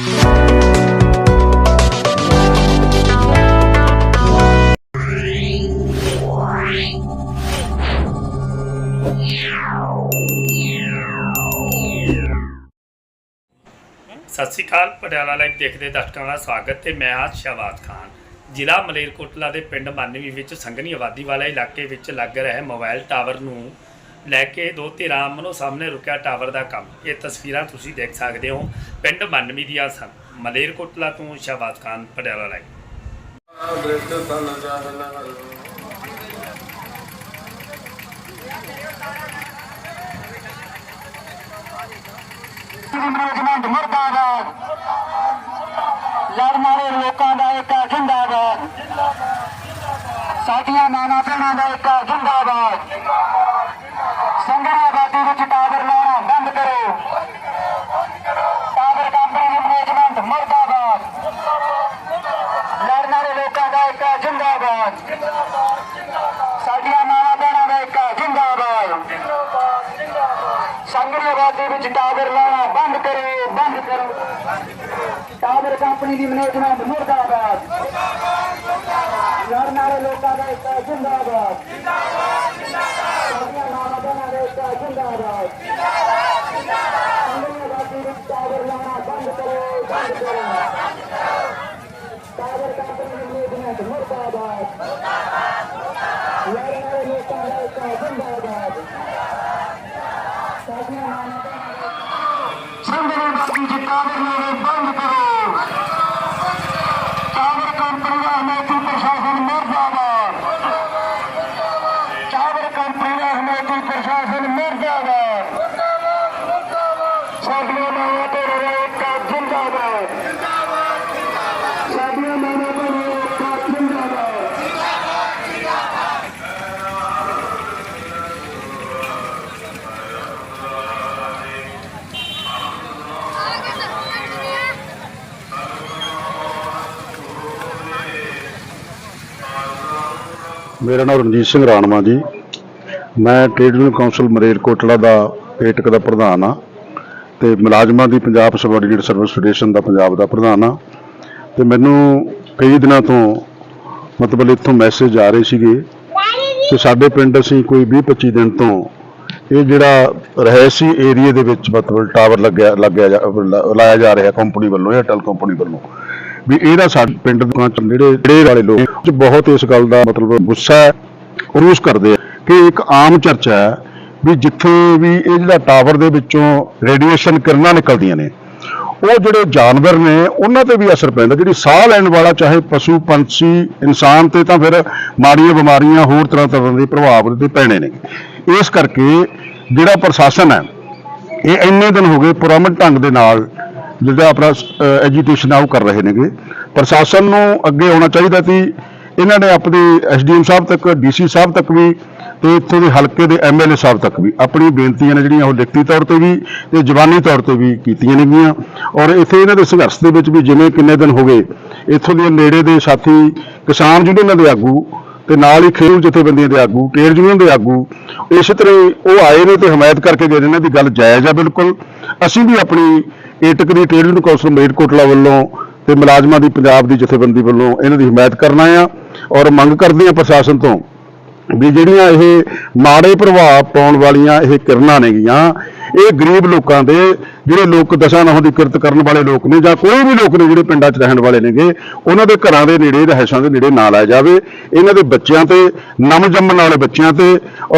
ਸਤਿ ਸ਼੍ਰੀ ਅਕਾਲ, ਪਟਿਆਲਾ ਲਾਈਵ ਦੇਖਦੇ ਦਰਸ਼ਕਾਂ ਦਾ ਸਵਾਗਤ ਤੇ ਮੈਂ ਹਾਂ ਸ਼ਹਬਾਜ਼ ਖਾਨ। ਜ਼ਿਲ੍ਹਾ ਮਲੇਰਕੋਟਲਾ ਦੇ ਪਿੰਡ ਮਾਨਵੀ ਵਿੱਚ ਸੰਘਣੀ ਆਬਾਦੀ ਵਾਲੇ ਇਲਾਕੇ ਵਿੱਚ ਲੱਗ ਰਿਹਾ ਮੋਬਾਈਲ ਟਾਵਰ ਨੂੰ ਲੈ ਕੇ ਦੋ ਧਿਰਾਂ ਆਮਨੋ ਸਾਹਮਣੇ ਰੁਕਿਆ ਟਾਵਰ ਦਾ ਕੰਮ। ਇਹ ਤਸਵੀਰਾਂ ਤੁਸੀਂ ਦੇਖ ਸਕਦੇ ਹੋ। ਪਿੰਡ ਮਾਨਵੀ ਦੀਆਂ ਸਨ। ਮਲੇਰਕੋਟਲਾ ਤੋਂ ਸ਼ਹਬਾਜ਼ ਖਾਨ, ਪਟਿਆਲਾ ਲਾਈਵ ਮੈਨੇਜਮੈਂਟ ਮੁਰਦਾਬਾਦ ਲੜਨ ਲੋਕਾਂ ਦਾ ਇੱਕ ਜਿੰਦਾਬਾਦ ਸਾਡੀਆਂ ਮਾਨਾ ਭੈਣਾਂ ਦਾ ਇੱਕ ਜਿੰਦਾਬਾਦ ਸੰਗਣਾ ਆਬਾਦੀ ਵਿੱਚ ਟਾਵਰ ਲਾਉਣਾ ਬੰਦ ਕਰੋ ਟਾਵਰ ਕੰਪਨੀ ਦੀ ਮੈਨੇਜਮੈਂਟ ਮੁਰਦਾਬਾਦ ਲੜਨ ਵਾਲੇ ਲੋਕਾਂ ਦਾ ਇੱਕ ਜਿੰਦਾਬਾਦ ਸਾਡੀਆਂ ਮਾਨਾ ਭੈਣਾਂ ਦਾ ਇੱਕ ਜਿੰਦਾਬਾਦ ਸੰਗਰੀ ਆਬਾਦੀ ਵਿੱਚ ਟਾਵਰ ਲਾਉਣਾ ਬੰਦ ਕਰੋ ਬੰਦ ਕਰੋ। ਟਾਵਰ ਕੰਪਨੀ ਦੀ ਮੈਨੇਜਮੈਂਟ ਮੁਰਦਾਬਾਦ। ਲੜਨ ਵਾਲੇ ਲੋਕਾਂ ਦਾ ਇੱਕ ਜਿੰਦਾਬਾਦ। ਸਾਡੀਆਂ ਮਾਵਾਂ ਭੈਣਾਂ ਦਾ ਇੱਕ ਜਿੰਦਾਬਾਦ। ਸੰਗਰੀ ਵਿੱਚ ਟਾਵਰ ਲਾਉਣਾ ਬੰਦ ਕਰੋ ਬੰਦ ਕਰੋ। ਟਾਵਰ ਕੰਪਨੀ ਦੀ ਮੈਨੇਜਮੈਂਟ ਮੁਰਦਾਬਾਦ। ਮੇਰਾ ਨਾਮ ਰਣਜੀਤ ਸਿੰਘ ਰਾਣਵਾ ਜੀ। ਮੈਂ ਟ੍ਰੇਡ ਯੂਨੀਅਨ ਕਾਉਂਸਲ ਮਰੇਲਕੋਟਲਾ ਦਾ ਪੇਟਕ ਦਾ ਪ੍ਰਧਾਨ ਆ ਤੇ ਮੁਲਾਜ਼ਮਾਂ ਦੀ ਪੰਜਾਬ ਸਬਆਰਡੀਨੇਟ ਸਰਵਿਸ ਫੈਡਰੇਸ਼ਨ ਦਾ ਪੰਜਾਬ ਦਾ ਪ੍ਰਧਾਨ ਆ ਤੇ ਮੈਨੂੰ ਕਈ ਦਿਨਾਂ ਤੋਂ ਮਤਲਬ ਇੱਥੋਂ ਮੈਸੇਜ ਆ ਰਹੇ ਸੀਗੇ ਤੇ ਸਾਡੇ ਪਿੰਡ ਅਸੀਂ ਕੋਈ 20 25 ਦਿਨ ਤੋਂ ਇਹ ਜਿਹੜਾ ਰਹਿਸੀ ਏਰੀਆ ਦੇ ਵਿੱਚ ਮਤਲਬ ਟਾਵਰ ਲੱਗਿਆ ਲੱਗਿਆ ਲਾਇਆ ਜਾ ਰਿਹਾ ਕੰਪਨੀ ਵੱਲੋਂ ਏਅਰਟੈਲ ਕੰਪਨੀ ਵੱਲੋਂ। ਵੀ ਇਹਦਾ ਸਾਡੇ ਪਿੰਡ ਦੇ ਚ ਜਿਹੜੇ ਜਿਹੜੇ ਵਾਲੇ ਲੋਕ ਬਹੁਤ ਇਸ ਗੱਲ ਦਾ ਮਤਲਬ ਗੁੱਸਾ ਹੈ ਰੂਸ ਕਰਦੇ ਆ ਕਿ ਇੱਕ ਆਮ ਚਰਚਾ ਹੈ ਵੀ ਜਿੱਥੇ ਵੀ ਇਹ ਜਿਹੜਾ ਟਾਵਰ ਦੇ ਵਿੱਚੋਂ ਰੇਡੀਏਸ਼ਨ ਕਿਰਨਾਂ ਨਿਕਲਦੀਆਂ ਨੇ, ਉਹ ਜਿਹੜੇ ਜਾਨਵਰ ਨੇ, ਉਹਨਾਂ ਤੇ ਵੀ ਅਸਰ ਪੈਂਦਾ। ਜਿਹੜੀ ਸਾਹ ਲੈਣ ਵਾਲਾ ਚਾਹੇ ਪਸ਼ੂ, ਪੰਛੀ, ਇਨਸਾਨ ਤੇ ਤਾਂ ਫਿਰ ਮਾੜੀਆਂ ਬਿਮਾਰੀਆਂ ਹੋਰ ਤਰ੍ਹਾਂ ਤਰ੍ਹਾਂ ਦੇ ਪ੍ਰਭਾਵ ਦੇ ਪੈਣੇ ਨੇ। ਇਸ ਕਰਕੇ ਜਿਹੜਾ ਪ੍ਰਸ਼ਾਸਨ ਹੈ, ਇਹ ਇੰਨੇ ਦਿਨ ਹੋ ਗਏ ਪੁਰਮਨ ਢੰਗ ਦੇ ਨਾਲ ਜਿਹੜਾ ਆਪਣਾ ਐਜੀਟੇਸ਼ਨ ਆ ਉਹ ਕਰ ਰਹੇ ਨੇਗੇ। ਪ੍ਰਸ਼ਾਸਨ ਨੂੰ ਅੱਗੇ ਆਉਣਾ ਚਾਹੀਦਾ ਸੀ। ਇਹਨਾਂ ਨੇ ਆਪਣੇ ਐਸਡੀਐਮ ਸਾਹਿਬ ਤੱਕ, ਡੀਸੀ ਸਾਹਿਬ ਤੱਕ ਵੀ ਤੇ ਇੱਥੋਂ ਦੇ ਹਲਕੇ ਦੇ ਐਮਐਲਏ ਸਾਹਿਬ ਤੱਕ ਵੀ ਆਪਣੀ ਬੇਨਤੀਆਂ ਨੇ ਜਿਹੜੀਆਂ ਉਹ ਲਿਖਤੀ ਤੌਰ ਤੇ ਵੀ ਤੇ ਜ਼ਬਾਨੀ ਤੌਰ ਤੇ ਵੀ ਕੀਤੀਆਂ ਨੇਗੀਆਂ। ਔਰ ਇੱਥੇ ਇਹਨਾਂ ਦੇ ਸੰਘਰਸ਼ ਦੇ ਵਿੱਚ ਵੀ ਜਿਵੇਂ ਕਿੰਨੇ ਦਿਨ ਹੋ ਗਏ, ਇੱਥੋਂ ਦੇ ਨੇੜੇ ਦੇ ਸਾਥੀ ਕਿਸਾਨ ਯੂਨੀਅਨਾਂ ਦੇ ਆਗੂ ਤੇ ਨਾਲ ਹੀ ਖੇਡ ਜਥੇਬੰਦੀਆਂ ਦੇ ਆਗੂ ਟ੍ਰੇਡ ਯੂਨੀਅਨ ਦੇ ਆਗੂ, ਇਸੇ ਤਰ੍ਹਾਂ ਹੀ ਉਹ ਆਏ ਨੇ ਤੇ ਹਮਾਇਤ ਕਰਕੇ ਗਏ ਨੇ ਇਹਨਾਂ ਦੀ ਗੱਲ ਜਾਇਜ਼ ਆ ਬਿਲਕੁਲ। ਅਸੀਂ ਵੀ ਆਪਣੀ ਏਟਕ ਦੀ ਟ੍ਰੇਡ ਯੂਨੀਅਨ ਕੌਂਸਲ ਮੇਰਕੋਟਲਾ ਵੱਲੋਂ ਤੇ ਮੁਲਾਜ਼ਮਾਂ ਦੀ ਪੰਜਾਬ ਦੀ ਜਥੇਬੰਦੀ ਵੱਲੋਂ ਇਹਨਾਂ ਦੀ ਹਮਾਇਤ ਕਰਨਾ ਆ ਔਰ ਮੰਗ ਕਰਦੇ ਆ ਪ੍ਰਸ਼ਾਸਨ ਤੋਂ ਵੀ ਜਿਹੜੀਆਂ ਇਹ ਮਾੜੇ ਪ੍ਰਭਾਵ ਪਾਉਣ ਵਾਲੀਆਂ ਇਹ ਕਿਰਨਾਂ ਨੇਗੀਆਂ ਇਹ ਗਰੀਬ ਲੋਕਾਂ ਦੇ ਜਿਹੜੇ ਲੋਕ ਦਸ਼ਾ ਨਹੁੰ ਦੀ ਕਿਰਤ ਕਰਨ ਵਾਲੇ ਲੋਕ ਨੇ ਜਾਂ ਕੋਈ ਵੀ ਲੋਕ ਨੇ ਜਿਹੜੇ ਪਿੰਡਾਂ 'ਚ ਰਹਿਣ ਵਾਲੇ ਨੇਗੇ ਉਹਨਾਂ ਦੇ ਘਰਾਂ ਦੇ ਨੇੜੇ ਰਹਿਸ਼ਾਂ ਦੇ ਨੇੜੇ ਨਾ ਲਾਇਆ ਜਾਵੇ। ਇਹਨਾਂ ਦੇ ਬੱਚਿਆਂ ਤੇ ਨਮ ਜੰਮਣ ਵਾਲੇ ਬੱਚਿਆਂ ਤੇ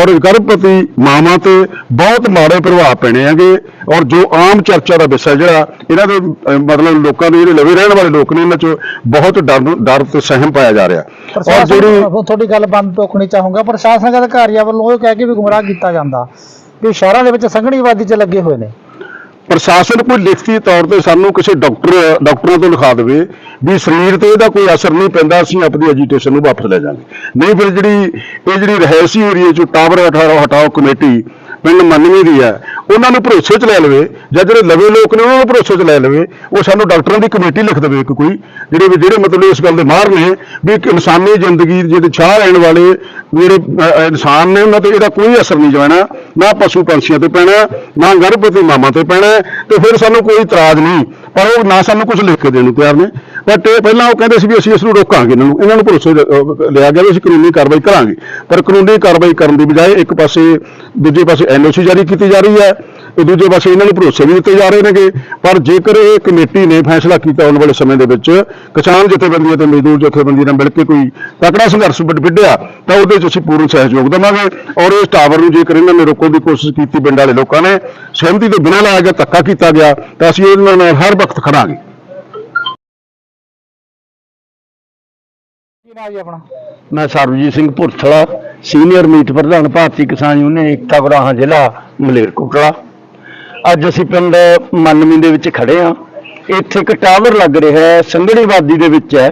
ਔਰ ਗਰਭਵਤੀ ਮਾਵਾਂ ਤੇ ਬਹੁਤ ਮਾੜੇ ਪ੍ਰਭਾਵ ਪੈਣੇ ਹੈਗੇ। ਔਰ ਜੋ ਆਮ ਚਰਚਾ ਦਾ ਵਿਸ਼ਾ ਜਿਹੜਾ ਇਹਨਾਂ ਦੇ ਮਤਲਬ ਲੋਕਾਂ ਦੇ ਜਿਹੜੇ ਲਵੇ ਰਹਿਣ ਵਾਲੇ ਲੋਕ ਨੇ ਇਹਨਾਂ 'ਚ ਬਹੁਤ ਡਰ ਡਰ ਤੇ ਸਹਿਮ ਪਾਇਆ ਜਾ ਰਿਹਾ। ਔਰ ਜਿਹੜੀ ਤੁਹਾਡੀ ਗੱਲ ਬੰਦ ਟੋਕਣੀ ਚਾਹੂੰਗਾ ਪ੍ਰਸ਼ਾਸਨਿਕ ਅਧਿਕਾਰੀਆਂ ਵੱਲੋਂ ਇਹ ਕਹਿ ਕੇ ਵੀ ਗੁੰਮਰਾਹ ਕੀਤਾ ਜਾਂਦਾ। ਕਿ ਸ਼ਹਿਰਾਂ ਦੇ ਵਿੱਚ ਸੰਘਣੀ ਆਬਾਦੀ 'ਚ ਲੱਗੇ ਹੋਏ ਨੇ। ਪ੍ਰਸ਼ਾਸਨ ਕੋਈ ਲਿਖਤੀ ਤੌਰ ਤੇ ਸਾਨੂੰ ਕਿਸੇ ਡਾਕਟਰ, ਡਾਕਟਰਾਂ ਤੋਂ ਲਿਖਾ ਦੇਵੇ ਵੀ ਸਰੀਰ ਤੇ ਇਹਦਾ ਕੋਈ ਅਸਰ ਨਹੀਂ ਪੈਂਦਾ, ਅਸੀਂ ਆਪਣੀ ਐਜੀਟੇਸ਼ਨ ਨੂੰ ਵਾਪਸ ਲੈ ਜਾਾਂਗੇ ਨਹੀਂ ਫਿਰ ਜਿਹੜੀ, ਇਹ ਜਿਹੜੀ ਰਹਿਸੀ ਏਰੀਏ ਚ ਟਾਵਰ 18 ਹਟਾਓ ਕਮੇਟੀ ਪਿੰਡ ਮੰਨਵੀ ਦੀ ਹੈ, ਉਹਨਾਂ ਨੂੰ ਭਰੋਸੇ 'ਚ ਲੈ ਲਵੇ, ਜਾਂ ਜਿਹੜੇ ਲਵੇ ਲੋਕ ਨੇ ਉਹਨਾਂ ਨੂੰ ਭਰੋਸੇ 'ਚ ਲੈ ਲਵੇ, ਉਹ ਸਾਨੂੰ ਡਾਕਟਰਾਂ ਦੀ ਕਮੇਟੀ ਲਿਖ ਦੇਵੇ ਇੱਕ ਕੋਈ, ਜਿਹੜੇ ਵੀ ਜਿਹੜੇ ਮਤਲਬ ਇਸ ਗੱਲ ਦੇ ਮਾਹਰ ਨੇ, ਵੀ ਇੱਕ ਇਨਸਾਨੀ ਜ਼ਿੰਦਗੀ ਜਿਹੜੇ ਚਾਹ ਲੈਣ ਵਾਲੇ ਜਿਹੜੇ ਇਨਸਾਨ ਨੇ ਉਹਨਾਂ ਤੇ ਇਹਦਾ ਕੋਈ ਅਸਰ ਨਹੀਂ ਜਾਣਾ, ਨਾ ਪਸ਼ੂ ਪੰਛੀਆਂ ਤੇ ਪੈਣਾ, ਨਾ ਗਰਭਵਤੀ ਮਾਵਾਂ ਤੇ ਪੈਣਾ, ਤੇ ਫਿਰ ਸਾਨੂੰ ਕੋਈ ਇਤਰਾਜ਼ ਨਹੀਂ। ਪਰ ਉਹ ਨਾ ਸਾਨੂੰ ਕੁਝ ਲਿਖ ਕੇ ਦੇਣ ਨੂੰ ਤਿਆਰ ਨੇ। ਬਟ ਪਹਿਲਾਂ ਉਹ ਕਹਿੰਦੇ ਸੀ ਵੀ ਅਸੀਂ ਇਸ ਨੂੰ ਰੋਕਾਂਗੇ ਇਹਨਾਂ ਨੂੰ। ਇਹਨਾਂ ਨੂੰ ਭਰੋਸੇ ਲਿਆ ਗਿਆ ਵੀ ਅਸੀਂ ਕਾਨੂੰਨੀ ਕਾਰਵਾਈ ਕਰਾਂਗੇ। ਪਰ ਕਾਨੂੰਨੀ ਕਾਰਵਾਈ ਕਰਨ ਦੀ ਬਜਾਏ ਇੱਕ ਪਾਸੇ, ਦੂਜੇ ਪਾਸੇ ਐਨਓਸੀ ਜਾਰੀ ਕੀਤੀ ਜਾ ਰਹੀ ਹੈ। ਤੇ ਦੂਜੇ ਪਾਸੇ ਇਹਨਾਂ ਨੂੰ ਭਰੋਸੇ ਵੀ ਦਿੱਤੇ ਜਾ ਰਹੇ ਨੇਗੇ। ਪਰ ਜੇਕਰ ਇਹ ਕਮੇਟੀ ਨੇ ਫੈਸਲਾ ਕੀਤਾ ਆਉਣ ਵਾਲੇ ਸਮੇਂ ਦੇ ਵਿੱਚ ਕਿਸਾਨ ਜਥੇਬੰਦੀਆਂ ਤੇ ਮਜ਼ਦੂਰ ਜਥੇਬੰਦੀਆਂ ਨਾਲ ਮਿਲ ਕੇ ਕੋਈ ਤਕੜਾ ਸੰਘਰਸ਼ ਵਿੱਢ- ਵਿੱਢਿਆ ਤਾਂ ਉਹਦੇ 'ਚ ਅਸੀਂ ਪੂਰਨ ਸਹਿਯੋਗ ਦੇਵਾਂਗੇ। ਔਰ ਇਸ ਟਾਵਰ ਨੂੰ ਜੇਕਰ ਇਹਨਾਂ ਨੇ ਰੋਕਣ ਦੀ ਕੋਸ਼ਿਸ਼ ਕੀਤੀ ਪਿੰਡ ਵਾਲੇ ਲੋਕਾਂ ਨੇ ਸਹਿਮਤੀ ਤੋਂ ਬਿਨਾਂ ਲਾਇਆ ਗਿਆ ਧੱਕਾ ਕੀਤਾ ਗਿਆ ਤਾਂ ਅਸੀਂ ਇਹਨਾਂ ਨਾਲ ਹਰ ਵਕਤ ਖੜਾਂਗੇ। ਮੈਂ ਸਰਬਜੀਤ ਸਿੰਘ ਭੁਰਥਲਾ ਸੀਨੀਅਰ ਮੀਤ ਪ੍ਰਧਾਨ ਭਾਰਤੀ ਕਿਸਾਨ ਯੂਨੀਅਨ ਏਕਤਾ ਗੁਰਾਹਾਂ ਜ਼ਿਲ੍ਹਾ ਮਲੇਰਕੋਟਲਾ। ਅੱਜ ਅਸੀਂ ਪਿੰਡ ਮਨਮੀ ਦੇ ਵਿੱਚ ਖੜੇ ਆ ਇੱਥੇ ਇੱਕ ਟਾਵਰ ਲੱਗ ਰਿਹਾ ਹੈ, ਸੰਘਣੀ ਦੇ ਵਿੱਚ ਹੈ।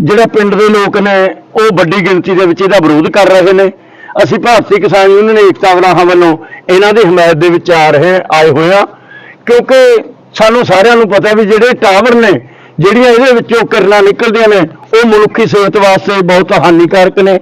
ਜਿਹੜਾ ਪਿੰਡ ਦੇ ਲੋਕ ਨੇ, ਉਹ ਵੱਡੀ ਗਿਣਤੀ ਦੇ ਵਿੱਚ ਇਹਦਾ ਵਿਰੋਧ ਕਰ ਰਹੇ ਨੇ। ਅਸੀਂ ਭਾਰਤੀ ਕਿਸਾਨ ਯੂਨੀਅਨ ਏਕਤਾ ਗੁਰਾਹਾਂ ਵੱਲੋਂ ਇਹਨਾਂ ਦੀ ਹਮਾਇਤ ਦੇ ਵਿੱਚ ਆ ਰਹੇ, ਆਏ ਹੋਏ ਆ ਕਿਉਂਕਿ ਸਾਨੂੰ ਸਾਰਿਆਂ ਨੂੰ ਪਤਾ ਵੀ ਜਿਹੜੇ ਟਾਵਰ ਨੇ, ਜਿਹੜੀਆਂ ਇਹਦੇ ਵਿੱਚੋਂ ਕਿਰਨਾਂ ਨਿਕਲਦੀਆਂ ਨੇ, ਉਹ ਮਨੁੱਖੀ ਸਿਹਤ ਵਾਸਤੇ ਬਹੁਤ ਹਾਨੀਕਾਰਕ ਨੇ।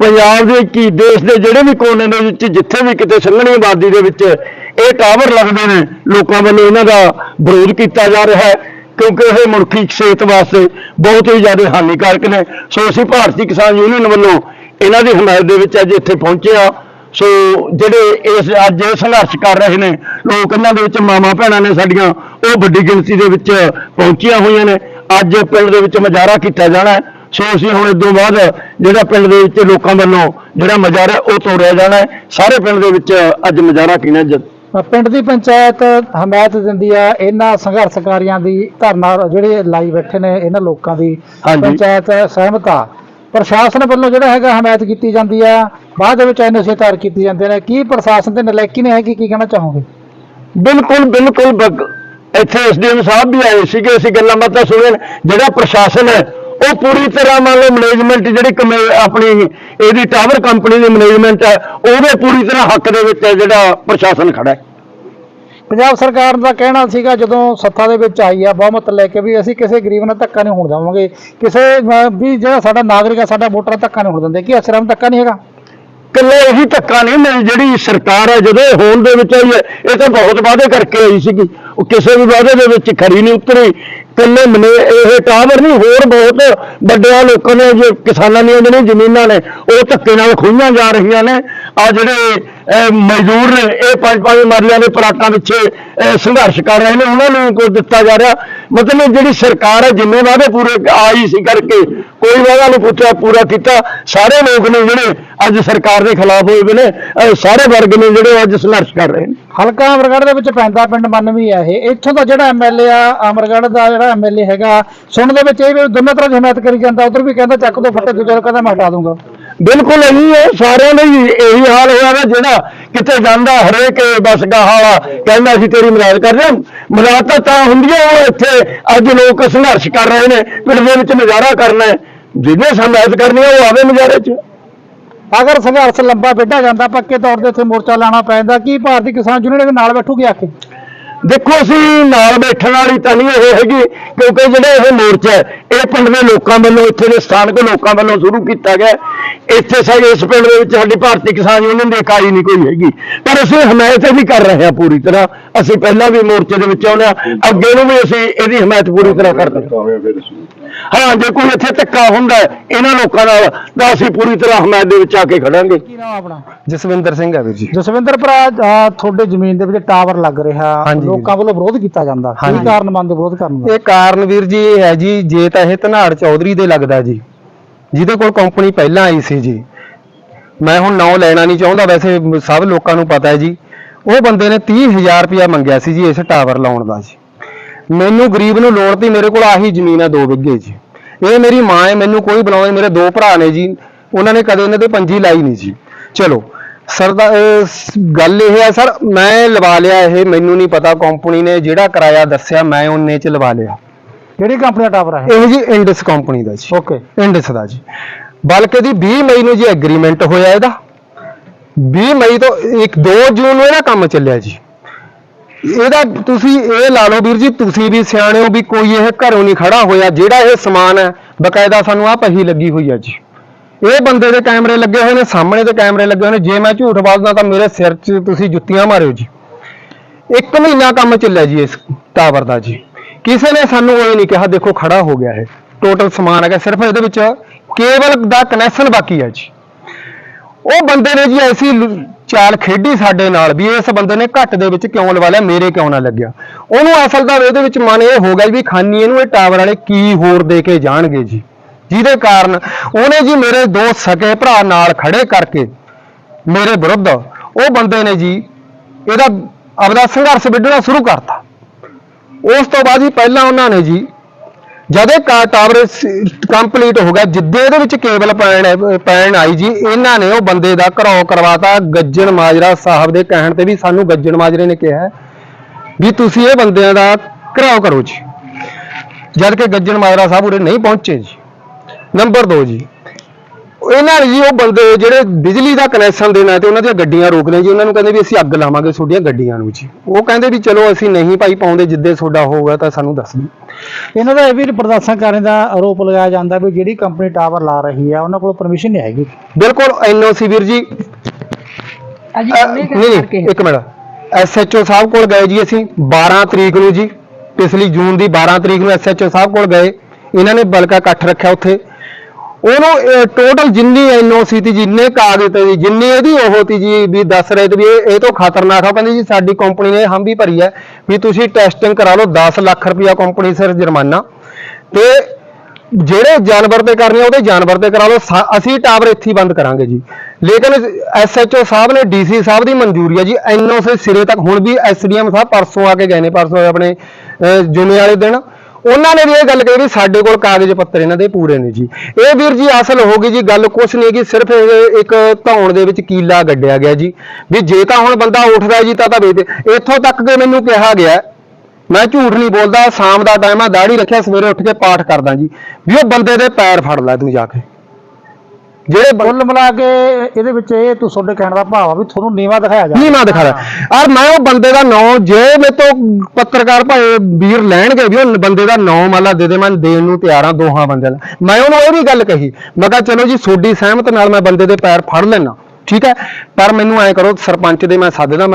ਪੰਜਾਬ ਦੇ ਕੀ ਦੇਸ਼ ਦੇ ਜਿਹੜੇ ਵੀ ਕੋਨੇ ਦੇ ਵਿੱਚ ਜਿੱਥੇ ਵੀ ਕਿਤੇ ਸੰਘਣੀ ਆਬਾਦੀ ਦੇ ਵਿੱਚ ਇਹ ਟਾਵਰ ਲੱਗਦੇ ਨੇ, ਲੋਕਾਂ ਵੱਲੋਂ ਇਹਨਾਂ ਦਾ ਵਿਰੋਧ ਕੀਤਾ ਜਾ ਰਿਹਾ ਹੈ, ਕਿਉਂਕਿ ਇਹ ਮਨੁੱਖੀ ਸਿਹਤ ਵਾਸਤੇ ਬਹੁਤ ਹੀ ਜ਼ਿਆਦਾ ਹਾਨੀਕਾਰਕ ਨੇ। ਸੋ ਅਸੀਂ ਭਾਰਤੀ ਕਿਸਾਨ ਯੂਨੀਅਨ ਵੱਲੋਂ ਇਹਨਾਂ ਦੀ ਹਮਾਇਤ ਦੇ ਵਿੱਚ ਅੱਜ ਇੱਥੇ ਪਹੁੰਚੇ ਆ ਸੋ ਜਿਹੜੇ ਇਸ ਅੱਜ ਇਹ ਸੰਘਰਸ਼ ਕਰ ਰਹੇ ਨੇ, ਲੋਕ ਇਹਨਾਂ ਦੇ ਵਿੱਚ ਮਾਮਾ ਭੈਣਾਂ ਨੇ ਸਾਡੀਆਂ, ਉਹ ਵੱਡੀ ਗਿਣਤੀ ਦੇ ਵਿੱਚ ਪਹੁੰਚੀਆਂ ਹੋਈਆਂ ਨੇ। ਅੱਜ ਪਿੰਡ ਦੇ ਵਿੱਚ ਮੁਜ਼ਾਹਰਾ ਕੀਤਾ ਜਾਣਾ ਹੈ। ਸੋ ਅਸੀਂ ਹੁਣ ਤੋਂ ਬਾਅਦ ਜਿਹੜਾ ਪਿੰਡ ਦੇ ਵਿੱਚ ਲੋਕਾਂ ਵੱਲੋਂ ਜਿਹੜਾ ਮੁਜ਼ਾਹਰਾ ਉਹ ਤੋੜਿਆ ਜਾਣਾ ਹੈ। ਸਾਰੇ ਪਿੰਡ ਦੇ ਵਿੱਚ ਅੱਜ ਜ- ਅ, ਪਿੰਡ ਦੀ ਪੰਚਾਇਤ ਹਮਾਇਤ ਦਿੰਦੀ ਆ ਇਹਨਾਂ ਸੰਘਰਸ਼ਕਾਰੀਆਂ ਦੀ ਧਰਨਾ ਜਿਹੜੇ ਲਾਈ ਬੈਠੇ ਨੇ ਇਹਨਾਂ ਲੋਕਾਂ ਦੀ। ਪੰਚਾਇਤ ਸਹਿਮਤ ਆ। ਪ੍ਰਸ਼ਾਸਨ ਵੱਲੋਂ ਜਿਹੜਾ ਹੈਗਾ ਹਮਾਇਤ ਕੀਤੀ ਜਾਂਦੀ ਆ ਬਾਅਦ ਦੇ ਵਿੱਚ ਐਨਓਸੀ ਤਿਆਰ ਕੀਤੀ ਜਾਂਦੇ ਨੇ। ਕੀ ਪ੍ਰਸ਼ਾਸਨ ਤੇ ਨਲਾਇਕੀ ਨੇ ਹੈਗੀ ਕੀ ਕਹਿਣਾ ਚਾਹੋਗੇ? ਬਿਲਕੁਲ ਬਿਲਕੁਲ ਇੱਥੇ ਐਸਡੀਐਮ ਸਾਹਿਬ ਵੀ ਆਏ ਸੀਗੇ ਅਸੀਂ ਗੱਲਾਂ ਬਾਤਾਂ ਸੁਣੀਆਂ ਨੇ। ਜਿਹੜਾ ਪ੍ਰਸ਼ਾਸਨ ਹੈ ਉਹ ਪੂਰੀ ਤਰ੍ਹਾਂ ਮੰਨ ਲਓ ਮੈਨੇਜਮੈਂਟ ਜਿਹੜੀ ਕਮੇ- ਆਪਣੀ ਇਹਦੀ ਟਾਵਰ ਕੰਪਨੀ ਦੀ ਮੈਨੇਜਮੈਂਟ ਹੈ ਉਹਦੇ ਪੂਰੀ ਤਰ੍ਹਾਂ ਹੱਕ ਦੇ ਵਿੱਚ ਜਿਹੜਾ ਪ੍ਰਸ਼ਾਸਨ ਖੜਾ ਹੈ। ਪੰਜਾਬ ਸਰਕਾਰ ਦਾ ਕਹਿਣਾ ਸੀਗਾ, ਜਦੋਂ ਸੱਤਾ ਦੇ ਵਿੱਚ ਆਈ ਆ, ਬਹੁਮਤ ਲੈ ਕੇ ਵੀ ਅਸੀਂ ਕਿਸੇ ਗਰੀਬ ਨਾਲ ਧੱਕਾ ਨਹੀਂ ਹੋਣ ਦੇਵਾਂਗੇ। ਕਿਸੇ ਵੀ ਜਿਹੜਾ ਸਾਡਾ ਨਾਗਰਿਕ ਆ, ਸਾਡਾ ਵੋਟਰ ਧੱਕਾ ਨਹੀਂ ਹੋਣ ਦਿੰਦੇ। ਕੀ ਅਸਰਾਂ ਧੱਕਾ ਨਹੀਂ ਹੈਗਾ। ਕੱਲੇ ਇਹੀ ਧੱਕਾ ਨਹੀਂ ਮੇਰੀ ਜਿਹੜੀ ਸਰਕਾਰ ਹੈ, ਜਦੋਂ ਇਹ ਹੋਣ ਦੇ ਵਿੱਚ ਆਈ ਹੈ, ਇਹ ਤਾਂ ਬਹੁਤ ਵਾਅਦੇ ਕਰਕੇ ਆਈ ਸੀਗੀ। ਉਹ ਕਿਸੇ ਵੀ ਵਾਅਦੇ ਦੇ ਵਿੱਚ ਖਰੀ ਨਹੀਂ ਉਤਰੀ। ਕੱਲੇ ਮਨੇ ਇਹ ਟਾਵਰ ਨਹੀਂ, ਹੋਰ ਬਹੁਤ ਵੱਡਿਆਂ ਲੋਕਾਂ ਨੇ, ਜੋ ਕਿਸਾਨਾਂ ਦੀਆਂ ਜਿਹੜੀਆਂ ਜ਼ਮੀਨਾਂ ਨੇ, ਉਹ ਧੱਕੇ ਨਾਲ ਖੋਈਆਂ ਜਾ ਰਹੀਆਂ ਨੇ। ਆ ਜਿਹੜੇ ਮਜ਼ਦੂਰ ਨੇ, ਇਹ ਪੰਜ ਪੰਜ ਮਰਲਿਆਂ ਦੇ ਪਰਾਕਾਂ ਪਿੱਛੇ ਸੰਘਰਸ਼ ਕਰ ਰਹੇ ਨੇ, ਉਹਨਾਂ ਨੂੰ ਕੋਈ ਦਿੱਤਾ ਜਾ ਰਿਹਾ। ਮਤਲਬ ਜਿਹੜੀ ਸਰਕਾਰ ਹੈ ਜਿੰਨੇ ਵਾਅਦੇ ਪੂਰੇ, ਆਈ ਸੀ ਕਰਕੇ। ਕੋਈ ਵਾਅਦਾ ਨਹੀਂ ਪੁੱਛਿਆ, ਪੂਰਾ ਕੀਤਾ। ਸਾਰੇ ਲੋਕ ਨੇ ਜਿਹੜੇ ਅੱਜ ਸਰਕਾਰ ਦੇ ਖਿਲਾਫ ਹੋਏ ਹੋਏ ਨੇ ਸਾਰੇ ਵਰਗ ਨੇ ਜਿਹੜੇ ਅੱਜ ਸੰਘਰਸ਼ ਕਰ ਰਹੇ ਨੇ। ਹਲਕਾ ਅਮਰਗੜ੍ਹ ਦੇ ਵਿੱਚ ਪੈਂਦਾ ਪਿੰਡ ਮੰਨਵੀ ਆ ਇਹ। ਇੱਥੋਂ ਦਾ ਜਿਹੜਾ ਐਮਐਲਏ ਆ, ਅਮਰਗੜ੍ਹ ਦਾ ਜਿਹੜਾ ਐਮਐਲਏ ਹੈਗਾ, ਸੁਣਨ ਦੇ ਵਿੱਚ ਇਹ ਵੀ ਦੋਨੋਂ ਤਰ੍ਹਾਂ ਦੀ ਹਮਾਇਤ ਕਰੀ ਜਾਂਦਾ। ਉਧਰ ਵੀ ਕਹਿੰਦਾ ਚੱਕ ਦੋ ਫੱਟੇ, ਦੂਜੇ ਨੂੰ ਕਹਿੰਦਾ ਮੈਂ ਹਟਾ ਦੂੰਗਾ। ਬਿਲਕੁਲ ਇਹੀ ਹੈ, ਸਾਰਿਆਂ ਦਾ ਹੀ ਇਹੀ ਹਾਲ ਹੋਇਆ ਨਾ ਜਿਹੜਾ ਕਿਤੇ ਜਾਂਦਾ ਹਰੇਕ ਬਸ ਗਾਹਾਂ ਕਹਿੰਦਾ ਅਸੀਂ ਤੇਰੀ ਮਦਦ ਕਰ ਰਹੇ ਹਾਂ। ਮਦਦ ਤਾਂ ਤਾਂ ਹੁੰਦੀ ਹੈ ਉਹ ਇੱਥੇ ਅੱਜ ਲੋਕ ਸੰਘਰਸ਼ ਕਰ ਰਹੇ ਨੇ, ਪਿੰਡ ਦੇ ਵਿੱਚ ਨਜ਼ਾਰਾ ਕਰਨਾ ਜਿਹਨੇ ਸਮੈਤ ਕਰਨੀ ਹੈ ਉਹ ਆਵੇ ਨਜ਼ਾਰੇ 'ਚ। ਅਗਰ ਸੰਘਰਸ਼ ਲੰਬਾ ਵਿੱਢਾ ਜਾਂਦਾ, ਪੱਕੇ ਤੌਰ ਤੇ ਇੱਥੇ ਮੋਰਚਾ ਲਾਣਾ ਪੈਂਦਾ ਕੀ ਭਾਰਤੀ ਕਿਸਾਨ ਯੂਨੀਅਨ ਦੇ ਨਾਲ ਬੈਠੂਗੀ ਆ ਦੇਖੋ ਅਸੀਂ ਨਾਲ ਬੈਠਣ ਵਾਲੀ ਤਾਂ ਨਹੀਂ ਇਹ ਹੈਗੀ ਕਿਉਂਕਿ ਜਿਹੜੇ ਇਹ ਮੋਰਚਾ ਹੈ, ਇਹ ਪਿੰਡ ਦੇ ਲੋਕਾਂ ਵੱਲੋਂ ਇੱਥੇ ਦੇ ਸਥਾਨਕ ਲੋਕਾਂ ਵੱਲੋਂ ਸ਼ੁਰੂ ਕੀਤਾ ਗਿਆ ਇੱਥੇ ਸਾਡੇ ਇਸ ਪਿੰਡ ਦੇ ਵਿੱਚ ਸਾਡੀ ਭਾਰਤੀ ਕਿਸਾਨ ਯੂਨੀਅਨ ਦੀ ਇਕਾਈ ਨਹੀਂ ਕੋਈ ਹੈਗੀ। ਪਰ ਅਸੀਂ ਹਮਾਇਤ ਵੀ ਕਰ ਰਹੇ ਹਾਂ ਪੂਰੀ ਤਰ੍ਹਾਂ। ਅਸੀਂ ਪਹਿਲਾਂ ਵੀ ਮੋਰਚੇ ਦੇ ਵਿੱਚ ਆਉਂਦੇ ਹਾਂ। ਅੱਗੇ ਨੂੰ ਵੀ ਅਸੀਂ ਇਹਦੀ ਹਮਾਇਤ ਪੂਰੀ ਤਰ੍ਹਾਂ ਕਰਦੇ ਹਾਂ। ਹਾਂ ਜੇ ਕੋਈ ਇੱਥੇ ਧੱਕਾ ਹੁੰਦਾ ਹੈ ਇਹਨਾਂ ਲੋਕਾਂ ਨਾਲ ਤਾਂ ਅਸੀਂ ਪੂਰੀ ਤਰ੍ਹਾਂ ਹਮਾਇਤ ਦੇ ਵਿੱਚ ਆ ਕੇ ਖੜਾਂਗੇ। ਕੀ ਨਾਮ ਆਪਣਾ? ਜਸਵਿੰਦਰ ਸਿੰਘ ਹੈ ਵੀਰ ਜੀ। ਜਸਵਿੰਦਰ ਭਰਾ ਆਹ ਤੁਹਾਡੇ ਜ਼ਮੀਨ ਦੇ ਵਿੱਚ ਟਾਵਰ ਲੱਗ ਰਿਹਾ। ਹਾਂਜੀ। ਲੋਕਾਂ ਵੱਲੋਂ ਵਿਰੋਧ ਕੀਤਾ ਜਾਂਦਾ। ਕੀ ਹਾਂਜੀ। ਕਾਰਨ ਮੰਨਦੇ ਵਿਰੋਧ ਕਰਨ ਦਾ? ਇਹ ਕਾਰਨ ਵੀਰ ਜੀ ਇਹ ਹੈ ਜੀ ਜੇ ਤਾਂ ਇਹ ਧਨਾੜ ਚੌਧਰੀ ਦੇ ਲੱਗਦਾ ਜੀ ਜਿਹਦੇ ਕੋਲ ਕੰਪਨੀ ਪਹਿਲਾਂ ਆਈ ਸੀ ਜੀ। ਮੈਂ ਹੁਣ ਨਾਂ ਲੈਣਾ ਨਹੀਂ ਚਾਹੁੰਦਾ ਵੈਸੇ ਸਭ ਲੋਕਾਂ ਨੂੰ ਪਤਾ ਹੈ ਜੀ। ਉਹ ਬੰਦੇ ਨੇ 30000 ਰੁਪਇਆ ਮੰਗਿਆ ਸੀ ਜੀ ਇਸ ਟਾਵਰ ਲਾਉਣ ਦਾ ਜੀ। ਮੈਨੂੰ ਗਰੀਬ ਨੂੰ ਲੋੜ ਤੀ ਮੇਰੇ ਕੋਲ ਆਹੀ ਜ਼ਮੀਨ ਹੈ 2 ਬਿੱਗੇ ਜੀ। ਇਹ ਮੇਰੀ ਮਾਂ ਹੈ ਮੈਨੂੰ ਕੋਈ ਬੁਲਾਉਂਦਾ ਮੇਰੇ ਦੋ ਭਰਾ ਨੇ ਜੀ। ਉਹਨਾਂ ਨੇ ਕਦੇ ਇਹਨਾਂ ਤੇ ਪੰਜੀ ਲਾਈ ਨਹੀਂ ਜੀ। ਚਲੋ ਸਰ ਦਾ ਗੱਲ ਇਹ ਹੈ ਸਰ ਮੈਂ ਲਵਾ ਲਿਆ ਇਹ ਮੈਨੂੰ ਨਹੀਂ ਪਤਾ ਕੰਪਨੀ ਨੇ ਜਿਹੜਾ ਕਿਰਾਇਆ ਦੱਸਿਆ ਮੈਂ ਉਹਨੇ ਚ ਲਵਾ ਲਿਆ। ਕਿਹੜੀ ਕੰਪਨੀ ਦਾ ਟਾਵਰ ਹੈ ਇਹ? ਜੀ ਇੰਡਸ ਕੰਪਨੀ ਦਾ ਜੀ। ਓਕੇ ਇੰਡਸ ਦਾ ਜੀ। ਬਲਕਿ ਦੀ 20 ਮਈ ਨੂੰ ਜੀ ਐਗਰੀਮੈਂਟ ਹੋਇਆ ਇਹਦਾ। 20 ਮਈ ਤੋਂ ਇੱਕ 2 ਜੂਨ ਨੂੰ ਇਹਦਾ ਕੰਮ ਚੱਲਿਆ ਜੀ। ਇਹਦਾ ਤੁਸੀਂ ਇਹ ਲਾ ਲਓ ਵੀਰ ਜੀ, ਤੁਸੀਂ ਵੀ ਸਿਆਣੇ ਹੋ ਵੀ ਕੋਈ ਇਹ ਘਰੋਂ ਨਹੀਂ ਖੜਾ ਹੋਇਆ, ਜਿਹੜਾ ਇਹ ਸਮਾਨ ਹੈ, ਬਕਾਇਦਾ ਸਾਨੂੰ ਆ ਪਹੀ ਲੱਗੀ ਹੋਈ ਹੈ ਜੀ। ਇਹ ਬੰਦੇ ਦੇ ਕੈਮਰੇ ਲੱਗੇ ਹੋਏ ਨੇ, ਸਾਹਮਣੇ ਤੇ ਕੈਮਰੇ ਲੱਗੇ ਹੋਏ ਨੇ, ਜੇ ਮੈਂ ਝੂਠ ਬੋਲਦਾ ਤਾਂ ਮੇਰੇ ਸਿਰ 'ਚ ਤੁਸੀਂ ਜੁੱਤੀਆਂ ਮਾਰਿਓ ਜੀ। ਇੱਕ ਮਹੀਨਾ ਕੰਮ ਚੱਲਿਆ ਜੀ ਇਸ ਟਾਵਰ ਦਾ ਜੀ। ਕਿਸੇ ਨੇ ਸਾਨੂੰ ਇਹ ਨਹੀਂ ਕਿਹਾ, ਦੇਖੋ ਖੜਾ ਹੋ ਗਿਆ ਇਹ। ਟੋਟਲ ਸਮਾਨ ਹੈਗਾ, ਸਿਰਫ ਇਹਦੇ ਵਿੱਚ ਕੇਬਲ ਦਾ ਕਨੈਕਸ਼ਨ ਬਾਕੀ ਹੈ ਜੀ। ਉਹ ਬੰਦੇ ਨੇ ਜੀ ਐਸੀ ਚਾਲ ਖੇਡੀ ਸਾਡੇ ਨਾਲ ਵੀ ਇਸ ਬੰਦੇ ਨੇ ਘੱਟ ਦੇ ਵਿੱਚ ਕਿਉਂ ਲਵਾ ਲਿਆ, ਮੇਰੇ ਕਿਉਂ ਨਾ ਲੱਗਿਆ। ਉਹਨੂੰ ਅਸਲ ਦਾ ਇਹਦੇ ਵਿੱਚ ਮਨ ਇਹ ਹੋ ਗਿਆ ਵੀ ਖਾਨੀ ਇਹਨੂੰ ਇਹ ਟਾਵਰ ਵਾਲੇ ਕੀ ਹੋਰ ਦੇ ਕੇ ਜਾਣਗੇ ਜੀ। ਜਿਹਦੇ ਕਾਰਨ ਉਹਨੇ ਜੀ ਮੇਰੇ ਦੋ ਸਕੇ ਭਰਾ ਨਾਲ ਖੜੇ ਕਰਕੇ ਮੇਰੇ ਵਿਰੁੱਧ ਉਹ ਬੰਦੇ ਨੇ ਜੀ ਇਹਦਾ ਆਪਦਾ ਸੰਘਰਸ਼ ਵਿੱਢਣਾ ਸ਼ੁਰੂ ਕਰਤਾ। ਉਸ ਤੋਂ ਬਾਅਦ ਜੀ ਪਹਿਲਾਂ ਉਹਨਾਂ ਨੇ ਜੀ ਜਦ ਇਹ ਕਾ ਟਾਵਰ ਕੰਪਲੀਟ ਹੋ ਗਿਆ, ਜਿੱਦੇ ਇਹਦੇ ਵਿੱਚ ਕੇਬਲ ਪੈਣ ਪੈਣ ਆਈ ਜੀ, ਇਹਨਾਂ ਨੇ ਉਹ ਬੰਦੇ ਦਾ ਘਰੋਂ ਕਰਵਾਤਾ, ਗੱਜਣ ਮਾਜਰਾ ਸਾਹਿਬ ਦੇ ਕਹਿਣ ਤੇ ਵੀ ਸਾਨੂੰ ਗੱਜਣ ਮਾਜਰੇ ਨੇ ਕਿਹਾ ਵੀ ਤੁਸੀਂ ਇਹ ਬੰਦਿਆਂ ਦਾ ਘਰਾਓ ਕਰੋ ਜੀ। ਜਦ ਕਿ ਗੱਜਣ ਮਾਜਰਾ ਸਾਹਿਬ ਉਰੇ ਨਹੀਂ ਪਹੁੰਚੇ ਜੀ। ਨੰਬਰ 2 ਜੀ ਇਹਨਾਂ ਨੇ ਜੀ ਉਹ ਬੰਦੇ ਜਿਹੜੇ ਬਿਜਲੀ ਦਾ ਕਨੈਕਸ਼ਨ ਦੇਣਾ ਤੇ ਉਹਨਾਂ ਦੀਆਂ ਗੱਡੀਆਂ ਰੋਕ ਲਏ ਜੀ ਉਹਨਾਂ ਨੂੰ ਕਹਿੰਦੇ ਵੀ ਅਸੀਂ ਅੱਗ ਲਾਵਾਂਗੇ ਤੁਹਾਡੀਆਂ ਗੱਡੀਆਂ ਨੂੰ ਜੀ। ਉਹ ਕਹਿੰਦੇ ਵੀ ਚਲੋ ਅਸੀਂ ਨਹੀਂ ਭਾਈ ਪਾਉਂਦੇ ਜਿੱਦੇ ਤੁਹਾਡਾ ਹੋਊਗਾ ਤਾਂ ਸਾਨੂੰ ਦੱਸ ਦਿਓ। ਇਹਨਾਂ ਦਾ ਇਹ ਵੀ ਪ੍ਰਦਰਸ਼ਨ ਕਰਨ ਦਾ ਆਰੋਪ ਲਗਾਇਆ ਜਾਂਦਾ ਵੀ ਜਿਹੜੀ ਕੰਪਨੀ ਟਾਵਰ ਲਾ ਰਹੀ ਆ ਉਹਨਾਂ ਕੋਲ ਪਰਮਿਸ਼ਨ ਨਹੀਂ ਹੈਗੀ। ਬਿਲਕੁਲ ਐਨਓਸੀ ਵੀਰ ਜੀ। ਨਹੀਂ ਨਹੀਂ, ਇੱਕ ਮਿੰਟ। ਐਸਐਚਓ ਸਾਹਿਬ ਕੋਲ ਗਏ ਜੀ ਅਸੀਂ 12 ਤਰੀਕ ਨੂੰ ਜੀ ਪਿਛਲੀ ਜੂਨ ਦੀ 12 ਤਰੀਕ ਨੂੰ ਐਸਐਚਓ ਸਾਹਿਬ ਕੋਲ ਗਏ। ਇਹਨਾਂ ਨੇ ਬਲਕਾ ਇਕੱਠ ਰੱਖਿਆ ਉੱਥੇ। ਉਹਨੂੰ ਟੋਟਲ ਜਿੰਨੀ ਐਨਓਸੀ ਤੀ, ਜਿੰਨੇ ਕਾਗਜ਼ ਤੇ ਜੀ ਜਿੰਨੀ ਇਹਦੀ ਉਹ ਤੀ ਜੀ ਵੀ ਦੱਸ ਰਹੇ ਤੇ ਵੀ ਇਹ ਤੋਂ ਖਤਰਨਾਕ ਆ। ਕਹਿੰਦੇ ਜੀ, ਸਾਡੀ ਕੰਪਨੀ ਨੇ ਹਮ ਵੀ ਭਰੀ ਹੈ ਵੀ ਤੁਸੀਂ ਟੈਸਟਿੰਗ ਕਰਾ ਲਓ 10 ਲੱਖ ਰੁਪਇਆ ਕੰਪਨੀ ਸਿਰ ਜੁਰਮਾਨਾ। ਤੇ ਜਿਹੜੇ ਜਾਨਵਰ ਤੇ ਕਰਨੀ ਆ, ਉਹਦੇ ਜਾਨਵਰ ਤੇ ਕਰਾ ਲਓ। ਸਾ- ਅਸੀਂ ਟਾਵਰ ਇੱਥੇ ਬੰਦ ਕਰਾਂਗੇ ਜੀ। ਲੇਕਿਨ ਐਸਐਚਓ ਸਾਹਿਬ ਨੇ ਡੀਸੀ ਸਾਹਿਬ ਦੀ ਮਨਜ਼ੂਰੀ ਹੈ ਜੀ ਐਨਓਸੀ ਸਿਰੇ ਤੱਕ। ਹੁਣ ਵੀ ਐਸਡੀਐਮ ਸਾਹਿਬ ਪਰਸੋਂ ਆ ਕੇ ਗਏ ਨੇ, ਪਰਸੋਂ ਆਪਣੇ ਜੁਮੇ ਵਾਲੇ ਦਿਨ। ਉਹਨਾਂ ਨੇ ਵੀ ਇਹ ਗੱਲ ਕਹੀ ਵੀ ਸਾਡੇ ਕੋਲ ਕਾਗਜ਼ ਪੱਤਰ ਇਹਨਾਂ ਦੇ ਪੂਰੇ ਨੇ ਜੀ। ਇਹ ਵੀਰ ਜੀ ਅਸਲ ਹੋ ਗਈ ਜੀ, ਗੱਲ ਕੁਛ ਨਹੀਂ ਹੈਗੀ, ਸਿਰਫ ਇਹ ਇੱਕ ਧੌਣ ਦੇ ਵਿੱਚ ਕੀਲਾ ਗੱਡਿਆ ਗਿਆ ਜੀ। ਵੀ ਜੇ ਤਾਂ ਹੁਣ ਬੰਦਾ ਉੱਠਦਾ ਜੀ, ਤਾਂ ਤਾਂ ਵੇਚਦੇ ਇੱਥੋਂ ਤੱਕ ਕਿ ਮੈਨੂੰ ਕਿਹਾ ਗਿਆ, ਮੈਂ ਝੂਠ ਨਹੀਂ ਬੋਲਦਾ, ਸ਼ਾਮ ਦਾ ਟਾਈਮ ਆ ਦਾੜੀ ਰੱਖਿਆ, ਸਵੇਰੇ ਉੱਠ ਕੇ ਪਾਠ ਕਰਦਾ ਜੀ। ਵੀ ਉਹ ਬੰਦੇ ਦੇ ਪੈਰ ਫੜ ਲੈ ਤੂੰ ਜਾ ਕੇ। ਜਿਹੜੇ ਬ- ਕੁੱਲ ਮਿਲਾ ਕੇ ਇਹਦੇ ਵਿੱਚ ਇਹ ਤੂੰ ਤੁਹਾਡੇ ਕਹਿਣ ਦਾ ਭਾਵ ਆ ਵੀ ਤੁਹਾਨੂੰ ਨੀਵਾ ਦਿਖਾਇਆ ਜਾ ਨਹੀਂ ਮੈਂ ਦਿਖਾ ਰਿਹਾ ਔਰ ਮੈਂ ਉਹ ਬੰਦੇ ਦਾ ਨਾਂ ਜੇ ਮੇਰੇ ਤੋਂ ਪੱਤਰਕਾਰ ਭਾਵੇਂ ਵੀਰ ਲੈਣਗੇ ਵੀ ਉਹ ਬੰਦੇ ਦਾ ਨਾਂ ਮਾਲਾ ਦੇ ਦੇ ਮੈਂ ਦੇਣ ਨੂੰ ਤਿਆਰ ਹਾਂ ਦੋਹਾਂ ਬੰਦਿਆਂ ਦਾ। ਮੈਂ ਉਹਨੂੰ ਇਹ ਵੀ ਗੱਲ ਕਹੀ ਮੈਂ ਕਿਹਾ ਚਲੋ ਜੀ ਸੋਡੀ ਸਹਿਮਤ ਨਾਲ ਮੈਂ ਬੰਦੇ ਦੇ ਪੈਰ ਫੜ ਲੈਣਾ ਠੀਕ ਹੈ? ਪਰ ਮੈਨੂੰ ਐ ਕਰੋ ਸਰਪੰਚ ਦੇ ਮੈਂ ਸੱਦਦਾ ਮੈਂ